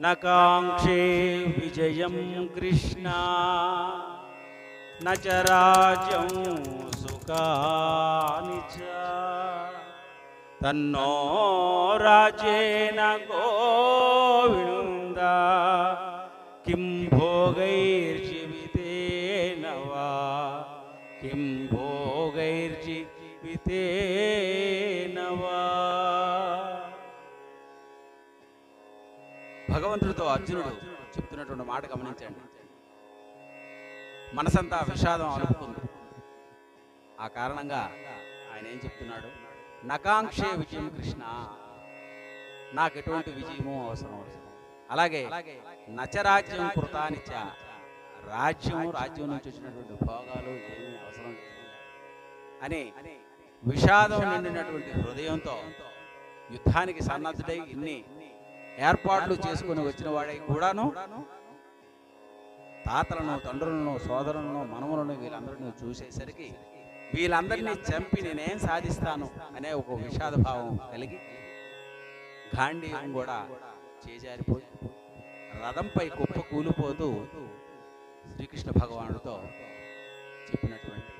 నకాంక్షే విజయం కృష్ణ. నచ సుఖాని చ. తన్నో రాజేన గోవింద కిం భోగైర్జీవితేన వా. కిం భోగైర్జీవితే భగవంతుడితో అర్జునుడు చెప్తున్నటువంటి మాట గమనించండి. మనసంతా విషాదం అనుకుంది ఆ కారణంగా ఆయన ఏం చెప్తున్నాడు? నకాంక్షే విజయం కృష్ణ. నాకు ఎటువంటి విజయము అవసరం అలాగే నచరాజ్యం కృతానిచ రాజ్యం రాజ్యం నుంచి వచ్చినటువంటి భోగాలు ఏమీ అవసరం లేదు. అని విషాదం నిండినటువంటి హృదయంతో యుద్ధానికి సన్నద్ధుడై ఇన్ని ఏర్పాట్లు చేసుకుని వచ్చిన వాడై కూడాను తాతలను తండ్రులను సోదరులను మనములను వీళ్ళందరినీ చూసేసరికి వీళ్ళందరినీ చంపి నేనేం సాధిస్తాను అనే ఒక విషాద భావం కలిగి గాంధీయం కూడా చేజారిపోయి రథంపై కుప్ప కూలిపోతూ శ్రీకృష్ణ భగవానుడితో చెప్పినటువంటి